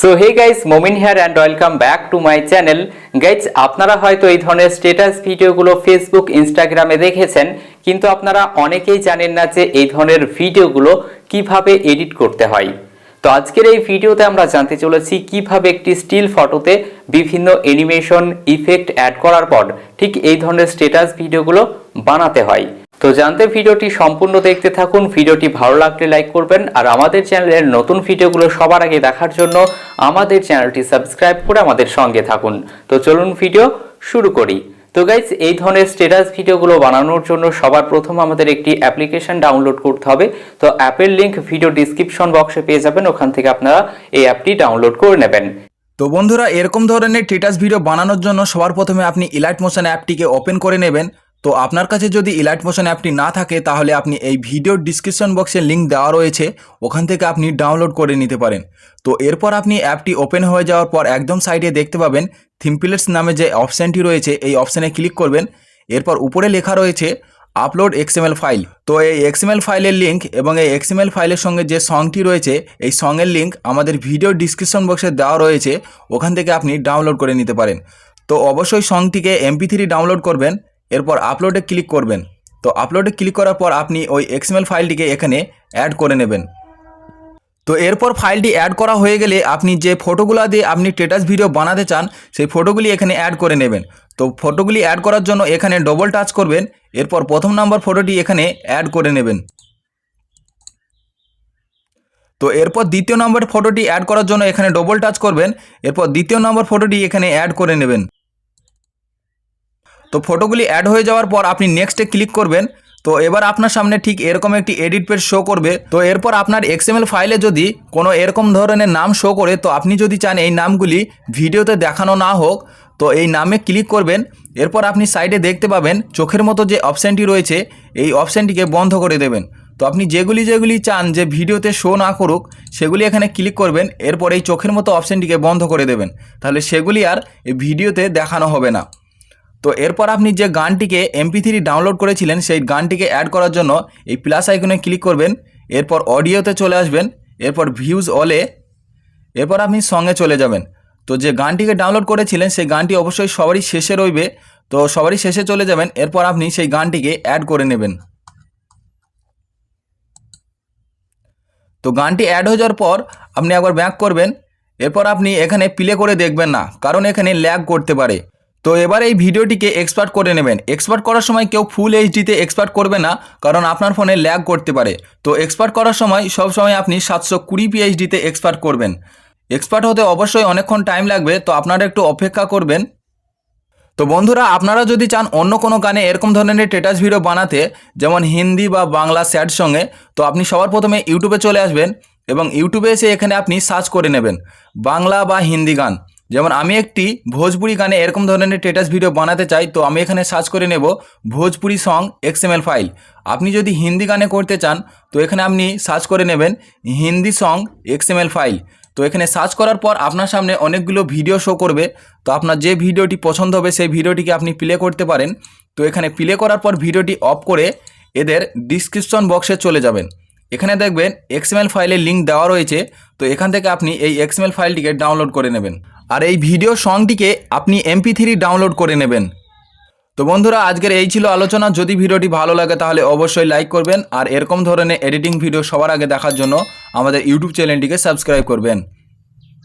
So hey guys Momin here and welcome back to my channel guys আপনারা হয়তো এই ধরনের স্টেটাস ভিডিওগুলো ফেসবুক ইনস্টাগ্রামে দেখেছেন, কিন্তু আপনারা অনেকেই জানেন না যে এই ধরনের ভিডিওগুলো কীভাবে এডিট করতে হয়। তো আজকের এই ভিডিওতে আমরা জানতে চলেছি কীভাবে একটি স্টিল ফটোতে বিভিন্ন অ্যানিমেশন ইফেক্ট অ্যাড করার পর ঠিক এই ধরনের স্টেটাস ভিডিওগুলো বানাতে হয়। তো জানতে ভিডিওটি সম্পূর্ণ দেখতে থাকুন। ভিডিওটি ভালো লাগলে লাইক করবেন আর আমাদের চ্যানেলের নতুন ভিডিওগুলো সবার আগে দেখার জন্য আমাদের চ্যানেলটি সাবস্ক্রাইব করে আমাদের সঙ্গে থাকুন। তো চলুন ভিডিও শুরু করি। তো গাইজ এই ধরনের স্টেটাস ভিডিওগুলো বানানোর জন্য সবার প্রথম আমাদের একটি অ্যাপ্লিকেশন ডাউনলোড করতে হবে। তো অ্যাপের লিংক ভিডিও ডিসক্রিপশন বক্সে পেয়ে যাবেন। ওখান থেকে আপনারা এই অ্যাপটি ডাউনলোড করে নেবেন। তো বন্ধুরা, এরকম ধরনের টেটাস ভিডিও বানানোর জন্য সবার প্রথমে আপনি ইলাইট মোশন অ্যাপটিকে ওপেন করে নেবেন। তো আপনার কাছে যদি ইলাইট মোশন অ্যাপটি না থাকে, তাহলে আপনি এই ভিডিওর ডিসক্রিপশন বক্সে লিঙ্ক দেওয়া রয়েছে, ওখান থেকে আপনি ডাউনলোড করে নিতে পারেন। তো এরপর আপনি অ্যাপটি ওপেন হয়ে যাওয়ার পর একদম সাইডে দেখতে পাবেন থিমপিলেটস নামে যে অপশানটি রয়েছে, এই অপশানে ক্লিক করবেন। এরপর উপরে লেখা রয়েছে আপলোড এক্সএমএল ফাইল তো এই এক্সএমএল ফাইলের লিঙ্ক এবং এই এক্সএমএল ফাইলের সঙ্গে যে সংটি রয়েছে, এই সঙের লিঙ্ক আমাদের ভিডিও ডিসক্রিপশন বক্সে দেওয়া রয়েছে, ওখান থেকে আপনি ডাউনলোড করে নিতে পারেন। তো অবশ্যই সংটিকে এমপি থ্রি ডাউনলোড করবেন। এরপর আপলোডে ক্লিক করবেন। তো আপলোডে ক্লিক করার পর আপনি ওই এক্সএমএল ফাইলটিকে এখানে অ্যাড করে নেবেন। তো এরপর ফাইলটি অ্যাড করা হয়ে গেলে আপনি যে ফটোগুলো দিয়ে আপনি স্টেটাস ভিডিও বানাতে চান, সেই ফটোগুলি এখানে অ্যাড করে নেবেন। তো ফটোগুলি অ্যাড করার জন্য এখানে ডবল টাচ করবেন, এরপর প্রথম নাম্বার ফটোটি এখানে অ্যাড করে নেবেন। তো এরপর দ্বিতীয় নম্বর ফটোটি অ্যাড করার জন্য এখানে ডবল টাচ করবেন, এরপর দ্বিতীয় নম্বর ফটোটি এখানে অ্যাড করে নেবেন। তো ফটোগুলি অ্যাড হয়ে যাওয়ার পর আপনি নেক্সটে ক্লিক করবেন। তো এবার আপনার সামনে ঠিক এরকম একটি এডিট পেজ শো করবে। তো এরপর আপনার এক্সএমএল ফাইলে যদি কোনো এরকম ধরনের নাম শো করে, তো আপনি যদি চান এই নামগুলি ভিডিওতে দেখানো না হোক, তো এই নামে ক্লিক করবেন। এরপর আপনি সাইডে দেখতে পাবেন, চোখের মতো যে অপশানটি রয়েছে, এই অপশানটিকে বন্ধ করে দেবেন। তো আপনি যেগুলি যেগুলি চান যে ভিডিওতে শো না করুক, সেগুলি এখানে ক্লিক করবেন। এরপর এই চোখের মতো অপশানটিকে বন্ধ করে দেবেন। তাহলে সেগুলি আর ভিডিওতে দেখানো হবে না। তো এরপর আপনি যে গানটিকে এমপি থ্রি ডাউনলোড করেছিলেন, সেই গানটিকে অ্যাড করার জন্য এই প্লাস আইকনে ক্লিক করবেন, এরপর অডিওতে চলে আসবেন, এরপর ভিউজ অলে এরপর আপনি সঙ্গে চলে যাবেন। তো যে গানটিকে ডাউনলোড করেছিলেন, সেই গানটি অবশ্যই সবারই শেষে রইবে। তো সবারই শেষে চলে যাবেন, এরপর আপনি সেই গানটিকে অ্যাড করে নেবেন। তো গানটি অ্যাড হয়ে যাওয়ার পর আপনি একবার ব্যাক করবেন, এরপর আপনি এখানে প্লে করে দেখবেন না, কারণ এখানে ল্যাগ করতে পারে। তো এবার এই ভিডিওটিকে এক্সপার্ট করে নেবেন। এক্সপার্ট করার সময় কেউ ফুল এইচডিতে এক্সপার্ট করবে না, কারণ আপনার ফোনে ল্যাগ করতে পারে। তো এক্সপার্ট করার সময় সব সময় আপনি সাতশো কুড়ি পিএইচডিতে এক্সপার্ট করবেন। এক্সপার্ট হতে অবশ্যই অনেকক্ষণ টাইম লাগবে, তো আপনারা একটু অপেক্ষা করবেন। তো বন্ধুরা, আপনারা যদি চান অন্য কোনো গানে এরকম ধরনের স্টেটাস ভিডিও বানাতে, যেমন হিন্দি বা বাংলা স্যাড সঙ্গে তো আপনি সবার প্রথমে ইউটিউবে চলে আসবেন এবং ইউটিউবে এসে এখানে আপনি সার্চ করে নেবেন। বাংলা বা হিন্দি গান। যেমন আমি একটি ভোজপুরি গানে এরকম ধরনের স্টেটাস ভিডিও বানাতে চাই, তো আমি এখানে সার্চ করে নেব ভোজপুরি সং এক্সএমএল ফাইল আপনি যদি হিন্দি গানে করতে চান, তো এখানে আপনি সার্চ করে নেবেন হিন্দি সং এক্সএমএল ফাইল তো এখানে সার্চ করার পর আপনার সামনে অনেকগুলো ভিডিও শো করবে। তো আপনার যে ভিডিওটি পছন্দ হবে, সেই ভিডিওটিকে আপনি প্লে করতে পারেন। তো এখানে প্লে করার পর ভিডিওটি অফ করে এদের ডিসক্রিপশন বক্সে চলে যাবেন। এখানে দেখবেন এক্সএমএল ফাইলের লিঙ্ক দেওয়া রয়েছে, তো এখান থেকে আপনি এই এক্সএমএল ফাইলটিকে ডাউনলোড করে নেবেন। আর এই ভিডিও সংটিকে আপনি এমপি থ্রি ডাউনলোড করে নেবেন। তো বন্ধুরা, আজকের এই ছিল আলোচনা। যদি ভিডিওটি ভালো লাগে, তাহলে অবশ্যই লাইক করবেন। আর এরকম ধরনের এডিটিং ভিডিও সবার আগে দেখার জন্য আমাদের ইউটিউব চ্যানেলটিকে সাবস্ক্রাইব করবেন।